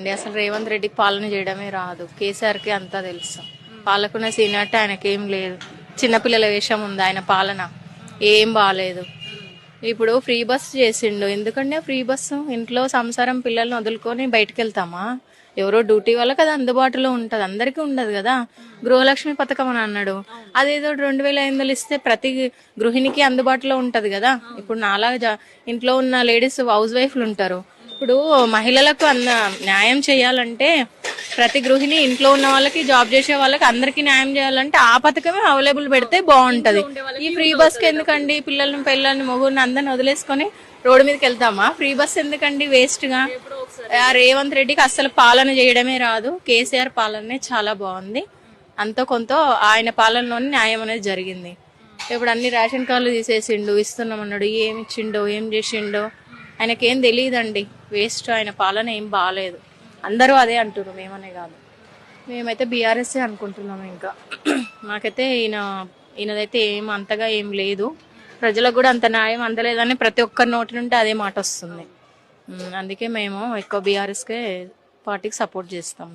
అండి. అసలు రేవంత్ రెడ్డికి పాలన చేయడమే రాదు. కేసీఆర్కి అంతా తెలుసు. పాలకున్న సీనియర్టీ ఆయనకి ఏం లేదు. చిన్నపిల్లల వేషం ఉంది ఆయన పాలన. ఏం బాగాలేదు ఇప్పుడు ఫ్రీ బస్ చేసిండు. ఎందుకంటే ఫ్రీ బస్సు? ఇంట్లో సంసారం పిల్లల్ని వదులుకొని బయటకు వెళ్తామా ఎవరో డ్యూటీ వాళ్ళకి అది అందుబాటులో ఉంటుంది. అందరికీ ఉండదు కదా. గృహలక్ష్మి పథకం అని అన్నాడు. అదేదో రెండు వేల ఐదు వందలు ఇస్తే ప్రతి గృహిణికి అందుబాటులో ఉంటుంది కదా. ఇప్పుడు నాలా జా- ఇంట్లో ఉన్న లేడీస్ హౌస్ వైఫ్లు ఉంటారు. ఇప్పుడు మహిళలకు అన్న న్యాయం చేయాలంటే ప్రతి గృహిణి ఇంట్లో ఉన్న వాళ్ళకి జాబ్ చేసే వాళ్ళకి అందరికీ న్యాయం చేయాలంటే ఆ పథకమే అవైలబుల్ పెడితే బాగుంటది. ఈ ఫ్రీ బస్కి ఎందుకండి పిల్లల్ని పిల్లల్ని మొగుడిని అందరిని వదిలేసుకొని రోడ్డు మీదకి వెళ్తామా? ఫ్రీ బస్ ఎందుకండి వేస్ట్గా? ఆ రేవంత్ రెడ్డికి అసలు పాలన చేయడమే రాదు. కేసీఆర్ పాలనే చాలా బాగుంది. అంతో కొంత ఆయన పాలనలోనే న్యాయం అనేది జరిగింది. ఇప్పుడు అన్ని రేషన్ కార్డులు తీసేసిండు ఇస్తున్నామన్నాడు. ఏమి ఇచ్చిండో ఏం చేసిండో? ఆయనకేం తెలియదండి వేస్ట్. ఆయన పాలన ఏం బాగాలేదు అందరూ అదే అంటున్నారు మేమనే కాదు. మేమైతే బీఆర్ఎస్ఏ అనుకుంటున్నాం ఇంకా. మాకైతే ఈయన ఈయనదైతే ఏం అంతగా ఏం లేదు. ప్రజలకు కూడా అంత న్యాయం అందలేదని ప్రతి ఒక్కరి నోటి నుండి అదే మాట వస్తుంది. అందుకే మేము ఎక్కువ బీఆర్ఎస్కే పార్టీకి సపోర్ట్ చేస్తాం.